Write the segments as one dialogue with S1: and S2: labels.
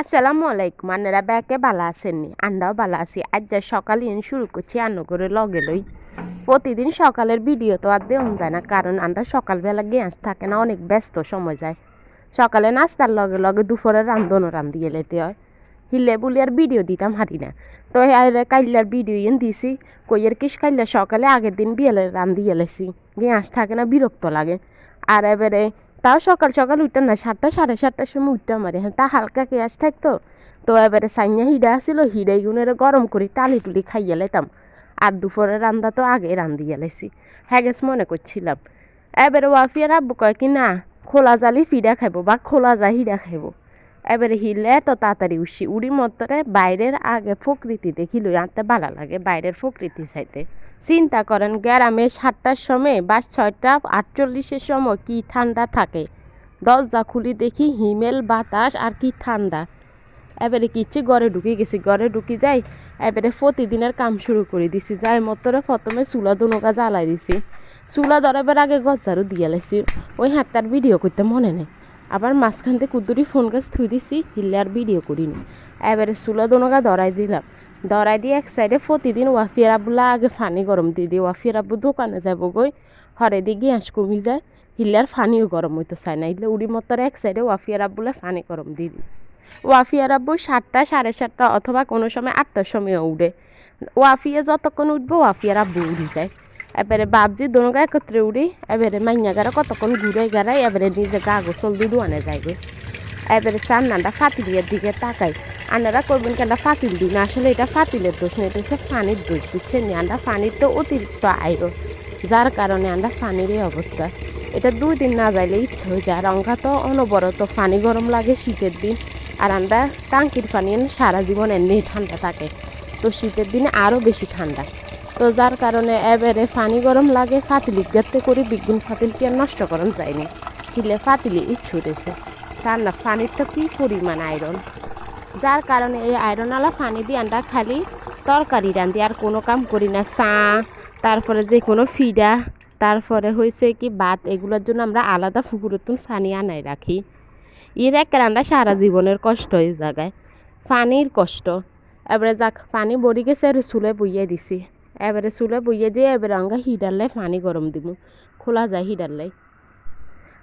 S1: আসসালামু আলাইকুম। আন্নারা ব্যাকে বালা আছেননি আন্ডাও বালা আছি। আজ যা সকালে শুরু করছি আন্ন করে লগে লই। প্রতিদিন সকালের ভিডিও তো আর দেওয়া যায় না, কারণ আমরা সকালবেলা গ্যাস থাকে না, অনেক ব্যস্ত সময় যায়। সকালে নাস্তার লগে লগে দুপুরে রান্ধনও রান্ধি এলেতে হয়। হিলে বলি আর ভিডিও দিতাম হারি না। তো কাইলার ভিডিও ইন দিছি কইয়ের কিস কাইলা সকালে আগের দিন বিয়েলে রান্ধি এলেছি। গ্যাস থাকে না, বিরক্ত লাগে। আর এবারে তাও সকাল সকাল উঠতাম না, সাতটা, সাড়ে সাতটার সময় উঠতাম আর। হ্যাঁ তা হালকা কেয়াস থাকতো? তো এবারে সাইয়া হিডা আসিল, হিডাই গুনের গরম করে টালি টুলি খাইয়া লাইতাম। আর দুপুরে রান্দা তো আগে রান্ধি গেলেছি হ্যাঁ গেছ মনে করছিলাম। এবারে ওয়াফিয়ার আব্বু কয় কি, না, খোলা জালি ফিডা খাইবো বা খোলা যা হিডা খাইবো। এবারে হিলে এত তাড়াতাড়ি উঠছি, উড়ি মতরে বাইরের আগে প্রকৃতি দেখিল আনতে ভালো লাগে, বাইরের প্রকৃতি চাইতে। চিন্তা করেন গ্রামে সাতটার সময় বা ছয়টা, আটচল্লিশের সময় কি ঠান্ডা থাকে? দরজা খুলি দেখি হিমেল, বাতাস আর কি ঠান্ডা। এবারে কিচ্ছু ঘরে ঢুকে গেছি। ঘরে ঢুকি যাই, এবারে প্রতিদিনের কাম শুরু করে দিছি। যাই মতরে প্রথমে চুলা দুনকা জ্বালাই দিছি। চুলা ধরাবার আগে গজারও দিয়ে লাইছি ওই হাতটার ভিডিও করতে মনে নেই। আবার মাঝখান থেকে কুদুরি ফোন গাছ থুই দিছি হিলে আর ভিডিও করিনি। এবারে চুলা দুনকা ধরাই দিলাম। ধরাই দিয়ে এক সাইডে প্রতিদিন ওয়াফিয়ার আবুলা আগে ফানি গরম দিয়ে দিই ওয়াফিয়ার আব্বু দোকানে যাব গই হরে দিয়ে গ্যাস কমি যায়। হিলে আর ফানিও গরম হইতো চাই না হিলে উড়ি মতরে এক সাইডে ওয়াফিয়ার আব্বুলে ফানি গরম দিয়ে দিই ওয়াফিয়ার সাতটা সাড়ে সাতটা অথবা কোনো সময় আটটার সময় উঠে ওয়াফিয়া যতক্ষণ উঠবো ওয়াফিয়ার আব্বু উড়ি যায়। এবারে বাপজি দোনোগা একত্রে উড়ি এবারে মাইয়া গারা কতক্ষণ ঘুরে গারাই এবারে নিজে গা গোসল দিয়ে দোয়ানে যায় গে এবারে চান্নাটা ফাতিলের দিকে তাকাই। আনারা করবেন কেন ফাতিল দিই না আসলে এটা ফাতিলের দোষ না এটা হচ্ছে পানির দোষ, বুঝছেন আমরা পানির তো অতিরিক্ত আইরো। যার কারণে আমরা পানির এই অবস্থা। এটা দুই দিন না যাইলে ইচ্ছে হয়ে যায়। আর তো অনবরত পানি গরম লাগে শীতের দিন। আর আমরা টাঙ্কির পানি সারা জীবন এমনি ঠান্ডা থাকে। তো শীতের দিনে আরও বেশি ঠান্ডা। তো যার কারণে এবারে পানি গরম লাগে, ফাতিলি গাতে করে বিগুন ফাতিল কি আর নষ্ট করেন যায়নি। কিলে ফাতিলি ইচ্ছু রয়েছে তার না পানির তো কী পরিমাণ আয়রন যার কারণে এই আয়রনওয়ালা পানি দিয়ে আমরা খালি তরকারি রান্ধি আর কোনো কাম করি না। চা, তারপরে যে কোনো ফিডা, তারপরে হয়েছে কি ভাত, এগুলোর জন্য আমরা আলাদা পুকুরতুন পানি আনাই রাখি। এর এক রান্না সারা জীবনের কষ্ট এই জায়গায়। পানির কষ্ট। এবারে যাক, পানি বড়ি গেছে আর চুলে বইয়ে দিছি। এবারে চুলে বইয়ে দিয়ে এবারে অঙ্গা হিডারলাই পানি গরম দিব খোলা যায় হিডারলাই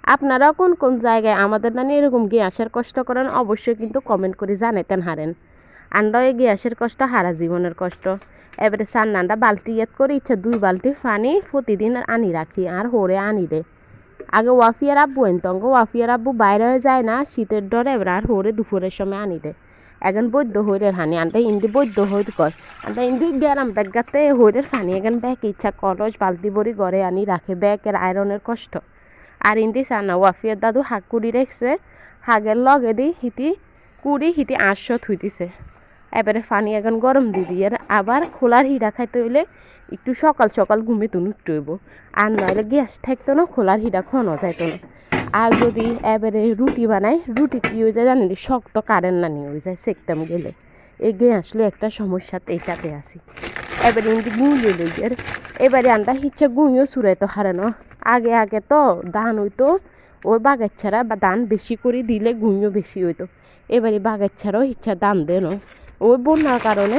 S1: আপনারাও কোন কোন জায়গায় আমাদের নানি এরকম গ্যাসের কষ্ট করেন, অবশ্যই কিন্তু কমেন্ট করে জানাইতেন হারেন। আন্ডাও এই গ্যাসের কষ্ট হারা জীবনের কষ্ট। এবারে সান্নানটা বালতি ইয়াত করে ইচ্ছা দুই বালতি পানি প্রতিদিন আনি রাখি, আর হরে আনি দে। আগে ওয়াফিয়ার আব্বু এনতো অঙ্গ ওয়াফিয়ার আব্বু বাইরে হয়ে যায় না, শীতের ডরে এবার আর হরে দুপুরের সময় আনি দে। এখন বৈদ্য হইরের হানি আনটা ইন্দি বৈদ্য হইত কর। আনটা ইন্দি গেরাম ব্যাগাতে হইরের পানি, এখন ব্যাগ ইচ্ছা কলস, বালতি বড়ি ঘরে আনি, রাখে ব্যাগের আয়রনের কষ্ট। আর ইন্দি সানা ওয়াফিয়ার দাদু হাক কুড়ি রেখছে হাগের লগে দি হিতি কুড়ি হিতি আটশো থুইতিছে এবারে পানি এখন গরম দিয়ে। আবার খোলার হিরা খাইতে হইলে একটু সকাল সকাল ঘুমে তুন উঠতে হইব আর নইলে গ্যাস থাকতো না খোলার হিরা খানো যাইতো না আর যদি এবারে রুটি বানাই রুটি কি হয়ে যায় জানি শক্ত কারেন্ট না নিয়ে হয়ে যায় সেকতাম গেলে। এই গে আসলে একটা সমস্যাতে এইটাতে আসি এবারে ইন্দি গুঁড়িয়ে আর এবারে আন্ডা হিচ্ছে গুঁড়িও সুরাইতো হারে না? আগে আগে তো ধান হইতো, ওই বাগের ছাড়া বা ধান বেশি করে দিলে গুঁড়িও বেশি হইতো। এবারে বাগের ছাড়াও ইচ্ছা দাম দেন। ওই বন্যার কারণে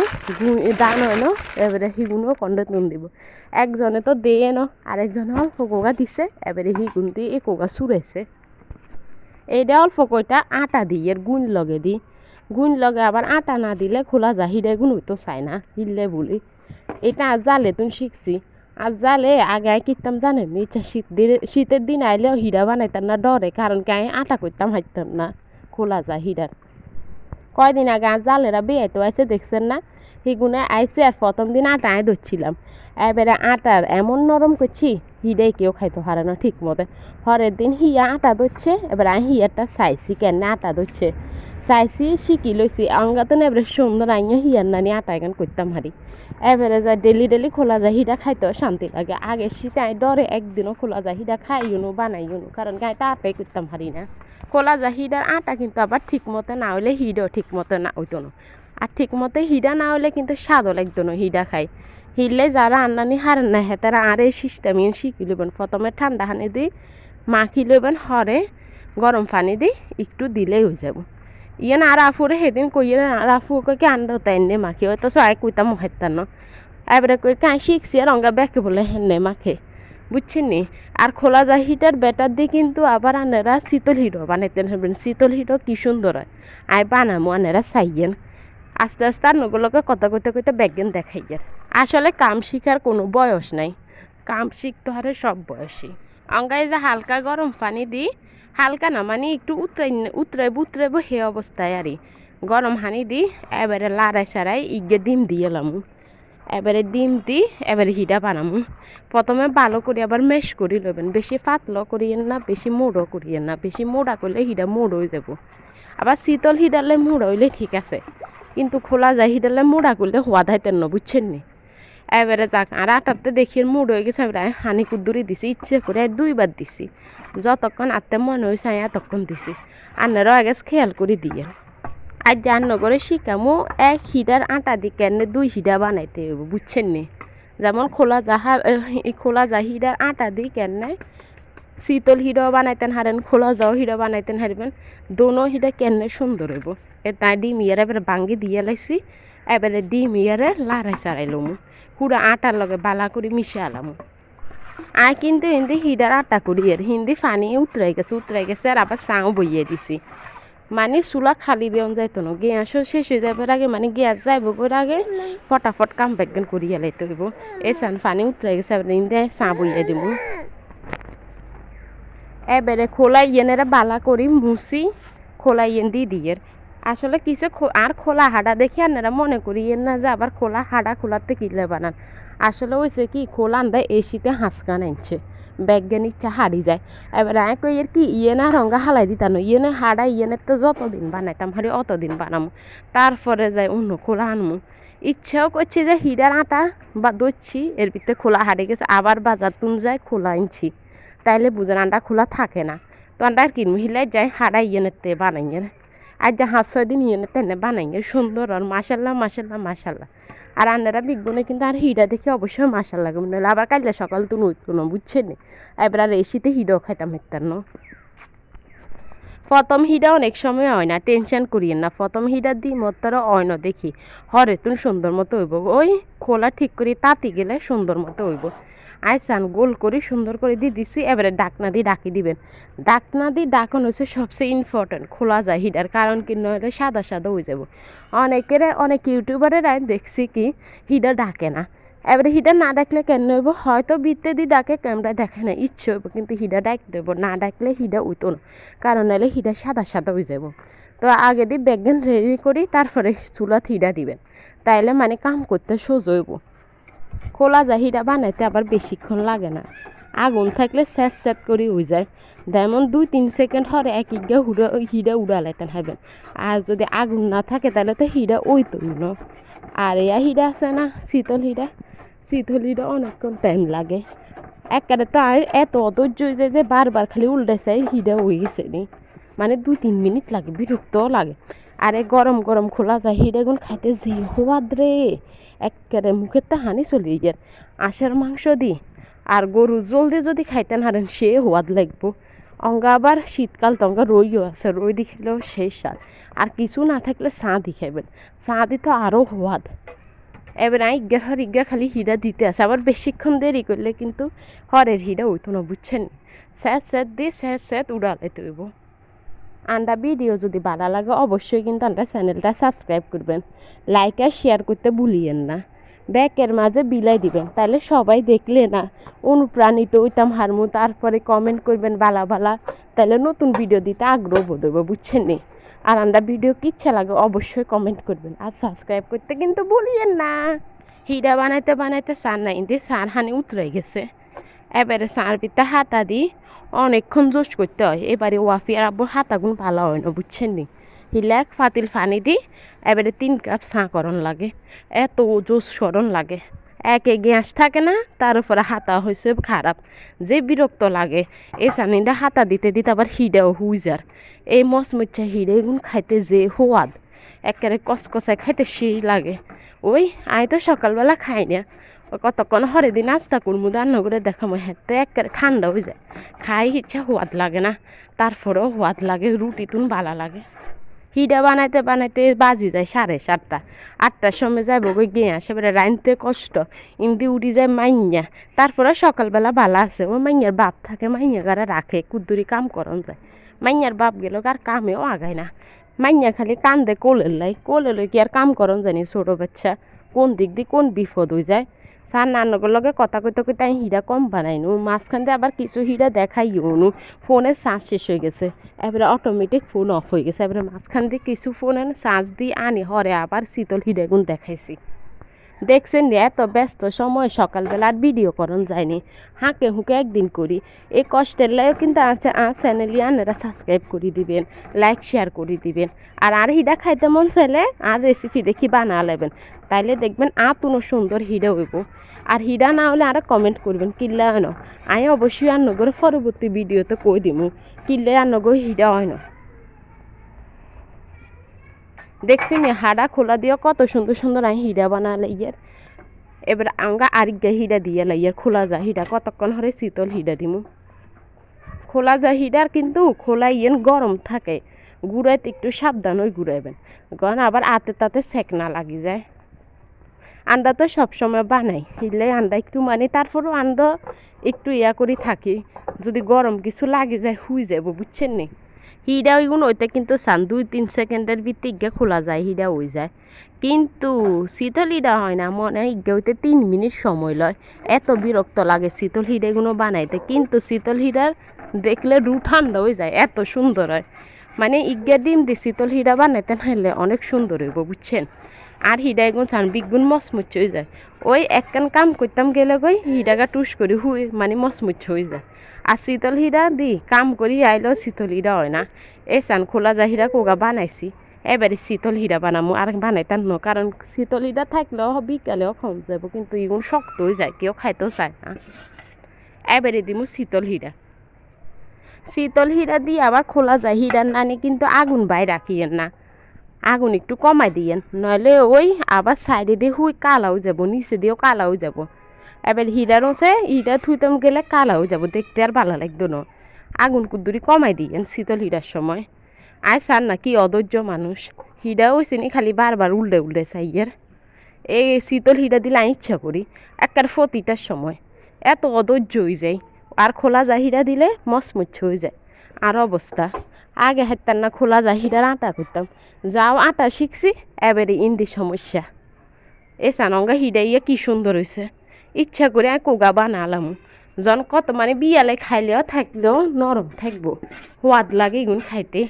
S1: দান হয় না, এবারে হিগুনও কন্ডে তুন দিব। একজনে তো দেয় ন আরেকজনে অল্প কোগা দিছে, এবারে হিগুন দিয়ে এই কোগা সুরেছে এইটা অল্প কইটা আটা দিই এর গুণ লগে দিই। গুণ লগে আবার আটা না দিলে খোলা যা হিডে গুণ হইতো চাই না হিললে বলি। এটা জালে তুমি শিখছি। আর জালে আগে কিনতাম জানেন? ইচ্ছা শীত দিন, শীতের দিন আইলেও হীরা বানাইতাম না ডরে, কারণ কি আমি আটা করতাম, হাঁটতাম না। খোলা যা হীরার। কয়দিন আগে আর জালেরা বেয়াইতো আছে দেখছেন না? সেগুনে আইসে আর প্রথম দিন আটা আয় ধরছিলাম। এবারে আটার এমন নরম করছি হিডাই কেউ খাইতে পারে না ঠিক মতো হরের দিন হিয়া আটা ধরছে, এবার আমি হিয়ারটা চাইছি কেন আটা ধরছে। চাইছি শিখি লইছি। অঙ্গা তো এবারে সুন্দর আইয়া হিয়ার নানি আটা এখান করতাম হারি। এবারে যা ডেলি ডেলি খোলা যায়, হিডা খাইতেও শান্তি লাগে। আগে শীতে ডরে একদিনও খোলা যায়, হিডা খাইও বানাইও কারণ গায়ে তা আটাই করতাম হারি না। খোলা যায় হিডার আটা কিন্তু আবার ঠিক মতো না হলে হিডও ঠিক মতো না হইতো না। আর ঠিক মতো হিডা না হলে কিন্তু স্বাদও লাগতো না হিডা খাই। হিললে যারা আন্নানি হারেন না হ্যাঁ তারা আর এই সিস্টেম শিখি লইবেন। প্রথমে ঠান্ডা হানি দিই, মাখি লইবেন, হরে গরম পানি দিই, একটু দিলেই হয়ে যাব। ইয়ে আর আফুরে সেদিন কইয়ে আফু কই আন্ডা তাই নে মাখি? হয়তো সবাই কইতাম হেতান এবারে কই কাঁ শিখছি, আর অঙ্গা ব্যাকে বলে হেনে মাখে। বুঝছেন নি? আর খোলা যায় হিটার ব্যাটার দিয়ে কিন্তু আবার আনেরা শীতল হিটো বানাইতেন। হবেন শীতল হিটো কি সুন্দর হয়। আয় বানামো আনেরা চাইয়েন। আস্তে আস্তে আর নগুলোকে কথা কইতে কইতে ব্যাগেন দেখাইয়েন আসলে কাম শিখার কোনো বয়স নাই। কাম শিখতে হারে সব বয়সী অঙ্গায় যে হালকা গরম পানি দিই, হালকা না মানে একটু উতরাই উতরাইব উতরাইব হে অবস্থায় আরই। গরম হানি দি এবারে লাড়াই সারাই ইগে ডিম দিয়ে এলামু এবারে ডিম দি এবারে হিডা বানামু। প্রথমে ভালো করে আবার মেশ করি লবেন বেশি পাতলো করিয়েন না, বেশি মোড়ো করিয়েন না। বেশি মোড়া করলে হিডা মোড় হয়ে যাব। আবার শীতল হিডালে মোড় হইলে ঠিক আছে। কিন্তু খোলা যায় হিডালে মোড়া করলে হওয়া না, বুঝছেন নি? এবারে যাক, আর আটাতে দেখি মুড হয়ে গেছে এবারে হানি কুদ্দুরি দিছি, ইচ্ছে করে দুইবার দিছি। যতক্ষণ আত্মে মনে হয়েছে আমি এতক্ষণ দিছি। আন্নারও আগে খেয়াল করে দিয়ে। আর জান্ন করে শিকামো এক হিডার আটা দি কেন দুই হিডা বানাইতে বুঝছেন নি? যেমন খোলা জাহার খোলা যা হিডার আটা দি কেন, শীতল হিডাও বানাইতেন হারেন, খোলা যাও হিডা বানাইতেন হারবেন দোনো হিডা কেনে সুন্দর হইব। এ তাই ডিম ইয়ারে এবারে ভাঙ্গি দিয়ে লাইছি, এবারে ডিম ইয়ারে লাড়াই চাড়াই লমু। পুরো আটার লগে বালা করে মিশে আলাম। আর কিন্তু হিন্দি হিডার আটা করি আর, হিন্দি ফানি উতরাই গেছে উতরাই গেছে আর আবার চাও বইয়ে দিছি। মানে চুলা খালি দিয়ন যাইতো না গ্যাসও শেষ হয়ে যাবার আগে মানে গ্যাস যাইব করে আগে ফটাফট কাম বেগেন করিয়া লাইতে হইব। এই চান ফানি উতরাই গেছে এবার হিন্দি চা বইয়ে দিব। এবারে খোলা ইয়েনেরা বালা করি মুসি খোলা ইয়েন দি দিয়ে আসলে কিছু আর খোলা হাডা দেখি আপনারা মনে করিয়েন না যে আবার খোলা হাডা খোলাতে কিনলে বানান আসলে হয়েছে কি, খোলা আন্দা এসিতে হাঁসকান আনছে ব্যাগেন ইচ্ছা হারি যায়। এবার এক এর কি ইয়ে না রঙা হালাই দিতানো ইয়ে না হাডা ইয়েনের তো যতদিন বানাইতাম, হারি অতদিন বানামো। তারপরে যাই অন্য খোলা আনমু। ইচ্ছাও করছে যে হিডার আটা বা দচ্ছি এর ভিতরে খোলা হারিয়ে গেছে, আবার বাজার তুন যায় খোলা আনছি। তাইলে বুঝেন আন্ডা খোলা থাকে না। তো আন্ডা আর কিনবো হিলাই যায় হাডা, ইয়েনেতে বানাইয়ে যে হাত ছয় দিন ইয়ে তেনে বানাইয়ে সুন্দর আর মাসাল্লাহ মাসাল্লাহ মাসাল্লাহ আর আন্নারা বিজ্ঞানে কিন্তু আর হিডা দেখে অবশ্যই মাসাল্লাহ নাহলে আবার কালকে সকাল তো নইতো না বুঝছেন এবার আর এসিতে শীতে হিডাও খাইতাম হেতার ন প্রথম হিডা অনেক সময় হয় না, টেনশন করিয়েন না। প্রথম হিডা দি মতারও হয় না দেখি। হরে তুমি সুন্দর মতো হইব। ওই খোলা ঠিক করি, তাতি গেলে সুন্দর মতো হইব। আইসান গোল করে, সুন্দর করে দিয়ে দিছি, এবারে ডাকনা দিয়ে ডাকি দিবেন। ডাকনা দিয়ে ডাকন হচ্ছে সবচেয়ে ইম্পর্টেন্ট খোলা যায় হিডার, কারণ কি নইলে সাদা সাদা হয়ে যাব। অনেকের, অনেক ইউটিউবারের দেখছি কি, হিডা ডাকে না। এবারে হিডা না ডাকলে কেন হইব? হয়তো বিত্তে দিয়ে ডাকে, ক্যামেরা দেখে না, ইচ্ছে হইব, কিন্তু হিডা ডাক দেব। না ডাকলে হিডা উইতো না, কারণ নাহলে হিডা সাদা সাদা হয়ে যাব তো আগে দিয়ে ব্যাগেন রেডি করি, তারপরে চুলাত হিডা দিবেন। তাইলে মানে কাম করতে সোজ হইব। খোলা যায়, হিডা বানাইতে আবার বেশিক্ষণ লাগে না। আগুন থাকলে স্যাঁত স্যাঁত করে হয়ে যায়। যেমন দুই তিন সেকেন্ড হরে এক ইগা হুডা হিডা উড়ালাইতেন হবেন আর যদি আগুন না থাকে তাহলে তো হিডা ওই তো উড়ো আর এয়া হিডা আছে না, শীতল হিডা শীতল হিডা অনেকক্ষণ টাইম লাগে। একবারে তো এত অধৈর্য হয়ে যায় যে বারবার খালি উল্টে চাই হিডা হয়ে গেছে নি। মানে দুই তিন মিনিট লাগে বিরক্তও লাগে। আরে গরম গরম খোলা যায় হিডাগুন খাইতে যে হওয়াদ রে একেবারে মুখের তা হানি চলি গিয়ে আশের মাংস দি আর গরু জলদি যদি খাইতেন হারেন, সে হওয়াদ লাগবো। অঙ্গা আবার শীতকাল তো অঙ্গা রইও আছে, রই দি খেলেও সেই স্বাদ আর কিছু না থাকলে চা দি খাইবেন। চা দি তো আরও হওয়াদ এবার আই ইজ্ঞার হর ইজ্ঞা খালি হিরা দিতে আছে। আবার বেশিক্ষণ দেরি করলে কিন্তু হরের হিডা উঠতো না, বুঝছেন? স্যাঁত স্যাঁত দিয়ে স্যাঁত স্যাঁত উড়ালে তৈব। আন্ডা ভিডিও যদি ভালো লাগে, অবশ্যই কিন্তু আন্ডা চ্যানেলটা সাবস্ক্রাইব করবেন। লাইক আর শেয়ার করতে ভুলিয়েন না। ব্যাকের মাঝে বিলাই দিবেন। তাহলে সবাই দেখলে না, অনুপ্রাণিত হইতাম হারমু, তারপরে কমেন্ট করবেন বালা বালা। তাহলে নতুন ভিডিও দিতে আগ্রহ বোধ বুঝছেন নি? আর আমরা ভিডিও কি ইচ্ছা লাগে অবশ্যই কমেন্ট করবেন। আর সাবস্ক্রাইব করতে কিন্তু ভুলিয়েন না। হিডা বানাইতে বানাইতে সার নাই দিয়ে সার হানি উতরে গেছে। এবারে সার পিতা হাতা দি, অনেকক্ষণ জোশ করতে হয়। এবারে ওয়াফি আর আব্বুর হাতাগুন ভালো হয় না, বুঝছেন নি? হিলাক ফাতিল ফানি দি, এবারে তিন কাপ চা করন লাগে। এত জোশ সরণ লাগে। একে গ্যাস থাকে না, তার উপরে হাতা হয়েছে খারাপ। যে বিরক্ত লাগে এই সানিটা হাতা দিতে দিতে আবার হিডাও হুইজার এই মচমচ্চা হিডে এগুন খাইতে যে হোয়াদ। একেবারে কসকসায় খাইতে সেই লাগে। ওই আমি তো সকালবেলা খাই না। কতক্ষণ হরে দিন নাস্তা করব রান্না করে দেখাবো হেঁটে একেবারে ঠান্ডা হয়ে যায়। খাই ইচ্ছা হোয়াদ লাগে না। তারপরেও হোয়াদ লাগে, রুটি তুন বালা লাগে। হিডা বানাইতে বানাইতে বাজি যায় সাড়ে সাতটা। আটটার সময় যাইব গই গিয়ে, সেবারে রাইনতে কষ্ট। ইন্দি উড়ি যায় মাইয়া। তারপরে সকালবেলা বালা আছে। ও মাইয়ার বাপ থাকে, মাইয়া গারা রাখে, কুদ্দুরি কাম করন যায়। মাইয়ার বাপ গেল আর কামেও আগায় না। মাইয়া খালি কান্দে কোলের লাই। কোলে লই কি আর কাম করন জানি ছোট বাচ্চা। কোন দিক দিয়ে কোন বিপদ হয়ে যায়? সার নানগর লগে কথা কইতে কইতে আমি হীরা কম বানাইনু, মাঝখান দিয়ে আবার কিছু হীরা দেখাইও নু ফোনের চার্জ শেষ হয়ে গেছে। এবারে অটোমেটিক ফোন অফ হয়ে গেছে, এবারে মাঝখান দিয়ে কিছু ফোনের চার্জ দিয়ে আনি, হরে আবার শীতল হীরাগুন দেখাইছি। দেখছেন এত ব্যস্ত সময় সকালবেলা আর ভিডিও করন যায়নি। হাঁকে হুঁকে একদিন করি। এই কষ্টের লাইও কিন্তু আছে আর চ্যানেলই আনারা সাবস্ক্রাইব করে দিবেন লাইক শেয়ার করে দিবেন। আর আর হিডা খাইতে মন চাইলে আর রেসিপি দেখি বানা লেবেন তাইলে দেখবেন আতুনো সুন্দর হিডা হইব। আর হিডা না হলে আর কমেন্ট করবেন, কিল্লা হয় না আমি অবশ্যই আর নগর পরবর্তী ভিডিওতে কই দিমু? কিল্লে আর নগর হিডা হয় না দেখছি নি, হাড়া খোলা দিয়ে কত সুন্দর সুন্দর আমি হিডা বানালে ইয়ার। এবার আঙ্গা আরেকগা হিডা দিয়ে লাইয়ার খোলা যা হিডা কতক্ষণ হরে শীতল হিডা দিমু। খোলা যা হিডার কিন্তু খোলা ইয়েন গরম থাকে ঘুরাইতে একটু সাবধান হয়ে ঘুরাইবেন কারণ আবার আতে তাতে সেক না লাগি যায়। আন্ডা তো সবসময় বানাই হিলে আন্ডা একটু মানে তারপরও আন্ডা একটু ইয়া করি থাকি, যদি গরম কিছু লাগে যায়, হুই যাব বুঝছেন নি? হিডা ওইগুন ওইটা কিন্তু সান দুই তিন সেকেন্ডের ভিত্তিকে খোলা যায় হিডা ওই যায়। কিন্তু শীতল হিডা হয় না, মনে হয় ইজ্ঞা ওইতে তিন মিনিট সময় লয়। এত বিরক্ত লাগে শীতল হিডাগুলো বানাইতে, কিন্তু শীতল হিডার দেখলে রু ঠান্ডা হয়ে যায়, এত সুন্দর হয়। মানে ইজ্ঞা ডিম দিয়ে শীতল হিডা বানাইতে নাহলে অনেক সুন্দর হইব, বুঝছেন? আর হিডা এগুন চান বিগুন মচমুচ হয়ে যায়। ওই একখান কাম করতাম গেলে গই হিডাগা টুস করি হুই মানে মচমুচ হয়ে যায়। আর শীতল হিডা দি কাম করি আইলেও শীতল হিডা হয় না। এ চান খোলা যা হিডা কোগা বানাইছি। এবারে শীতল হিডা বানামো আর বানাইতাম ন কারণ শীতল হিডা থাকলেও বিকালেও খাওয়া যাব, কিন্তু এগুন শক্ত হয়ে যায় কেউ খাইতেও চায় না। এবারে দিমু শীতল হিডা শীতল হিরা দিয়ে আবার খোলা যায় হিরার নানি কিন্তু আগুন বাই রাখিয়েন না। আগুন একটু কমাই দিয়েন। নইলে ওই আবার সাইডে দিয়ে হুই কালাও যাব, নিচে দিয়েও কালাও যাব। এবার হিরার ওসে হিরা থুইতাম গেলে কালাও যাব, দেখতে আর ভালো লাগতো না। আগুন কুদ্দুরি কমাই দিয়েন শীতল হিরার সময়। আয় সার না, কি অধৈর্য মানুষ। হিরা নি খালি বারবার উল্টে উল্টে চাইয়ের। এই শীতল হিরা দিলে আমি ইচ্ছা করি একবার ফতিটার সময়। এত অধৈর্য হয়ে যায় আর খোলা জাহিরা দিলে মচমুচ হয়ে যায়। আর অবস্থা। আগে হাঁটতাম না, খোলা জাহিরার আটা করতাম। যাও, আটা শিখছি, এবারে ইন্দি সমস্যা। এ সানঙ্গা হিডাইয়া কি সুন্দর হয়েছে ইচ্ছা করে কোগা বানালাম। জন কত মানে বিয়ালে খাইলেও থাকলেও নরম থাকব। সোয়াদ লাগে ইগুন খাইতে।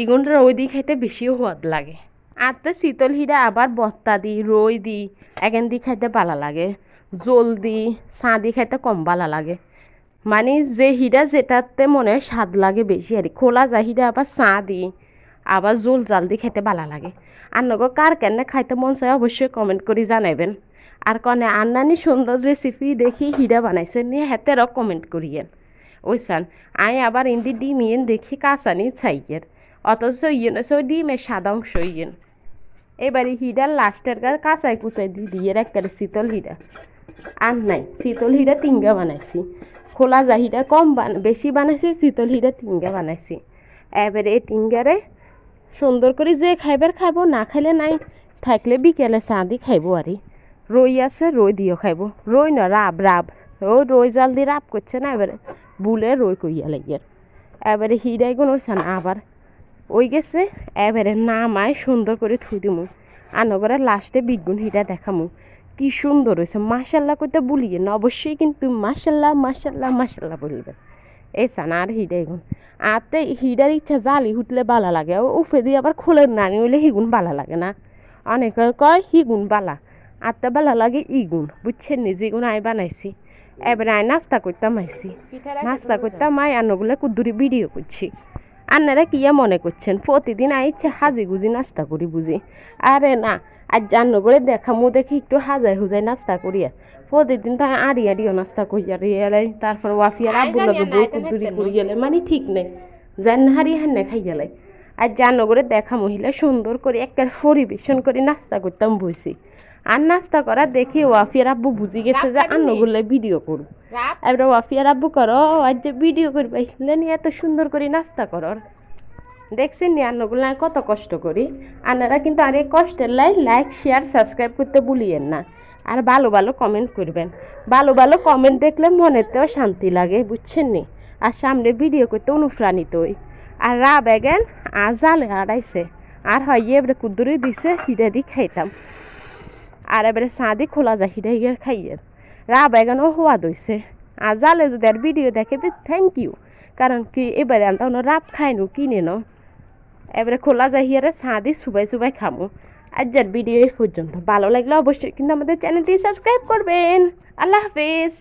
S1: ইগুন রই দি খাইতে বেশি সোয়াদ লাগে। আর তো শীতল হিরা আবার বস্তা দি, রই দি এখান দি খাইতে ভালো লাগে। জল দি, চা দি খাইতে কম ভালো লাগে। মানে যে হিরা যেটাতে মনে হয় স্বাদ লাগে বেশি আর খোলা যা হিরা আবার চা দি আবার জোল জাল দিয়ে খেতে ভালো লাগে। আর নগো কার কেন খাইতে মন চায় অবশ্যই কমেন্ট করে জানাইবেন। আর কনে আন্নানি সুন্দর রেসিপি দেখি হিরা বানাইছে নিয়ে হেতেরও কমেন্ট করিয়েন। ওইসান, আই আবার ইন্দি ডিম ইয়েন দেখি কাঁচানি চাইয়ের অথচ ইয়েন, সো ডিমের সাদা অংশ ইয়েন। এবারে হিরার লাস্টের গা কাঁচাই কুচাই দিয়ে দিয়ে একবারে শীতল হিরা। আর নাই, শীতল হিরা তিনগা বানাইছি। খোলা হিরা কম বান, বেশি বানাইছি, শীতল হিটা তিনগা বানাইছি। এবারে এই তিনগারে সুন্দর করে যে খাইবার খাইবো, না খাইলে নাই, থাকলে বিকেলে চা দি খাইবো আরে। রই আছে, রই দিও খাইব। রই না, রাব রাব। ও রই জাল দিয়ে রাব করছে না, এবারে বুলে রই কইয়া লাগিয়ার এবারে হিরাই গুণ ওইছে না, আবার ওই গেছে, এবারে নামায় সুন্দর করে থুই দিমু। আনগরে লাস্টে বিগুন হিরা দেখামু। কি সুন্দর হয়েছে। মাসাল্লাহ কইতে বলিয়ে না অবশ্যই কিন্তু মাসাল্লাহ মাসাল্লাহ মাসাল্লাহ বলবেন। এই সানা আর হিডাই গুণ আতে হিডার ইচ্ছা জালি হুটলে বালা লাগে ও উফে দিয়ে আবার খোলের নানি হইলে হিগুন বালা লাগে না। অনেকে কয় হিগুন বালা আতে বালা লাগে ইগুন বুঝছেন নি? যেগুন আই বানাইছি এবারে আয় নাস্তা করতাম আইছি নাস্তা করতাম আয় আনগুলো কুদ্দুরি ভিডিও করছি। আন্নারা কিয়া মনে করছেন? প্রতিদিন আই ইচ্ছা হাজি গুজি নাস্তা করি বুঝি। আরে না আর জান্ন করে দেখা মু দেখি একটু হাজাই হুজাই নাস্তা করিয়া। প্রতিদিন তাই আড়ি আড়িও নাস্তা করিয়া রিয়ালাই তারপর ওয়াফিয়ার আব্বু লাগে বই কুদুরি করিয়ালে মানে ঠিক নেই। জান হারি হান্নে খাই গেলে আর জান্ন করে দেখা মহিলা সুন্দর করে একটা পরিবেশন করে নাস্তা করতাম বসি আর নাস্তা করা দেখি ওয়াফিয়ার আব্বু বুঝি গেছে যে আন্নগুলো ভিডিও করব। এবার ওয়াফিয়ার আব্বু করো আজ যে ভিডিও করবে এত সুন্দর করে নাস্তা করর। দেখছেন নি আন্নগুলো? কত কষ্ট করি। আপনারা কিন্তু আর এই কষ্টের লাই লাইক শেয়ার সাবস্ক্রাইব করতে ভুলিয়েন না। আর ভালো ভালো কমেন্ট করবেন। ভালো ভালো কমেন্ট দেখলে মনেতেও শান্তি লাগে, বুঝছেন নি? আর সামনে ভিডিও করতে অনুপ্রাণিত হই। আর রা বেগেন আর জালে আড়াইছে আর হয় এবারে কুদুরি দিছে, হিডে দি খাইতাম। আর এবারে চাঁদি খোলা যায়, হিডে হিয়ে খাইয়ে রা বেগেনও হওয়া দইছে। আর জালে যদি আর ভিডিও দেখে থ্যাংক ইউ কারণ কি, এবারে আনতে রাপ খাইনু, কিনে ন এবারে খোলা যায় হিয়ারে চাঁদি সুবাই সুবাই খামু। আজকের ভিডিও এই পর্যন্ত। ভালো লাগলে অবশ্যই কিন্তু আমাদের চ্যানেলটি সাবস্ক্রাইব করবেন। আল্লাহ হাফেজ।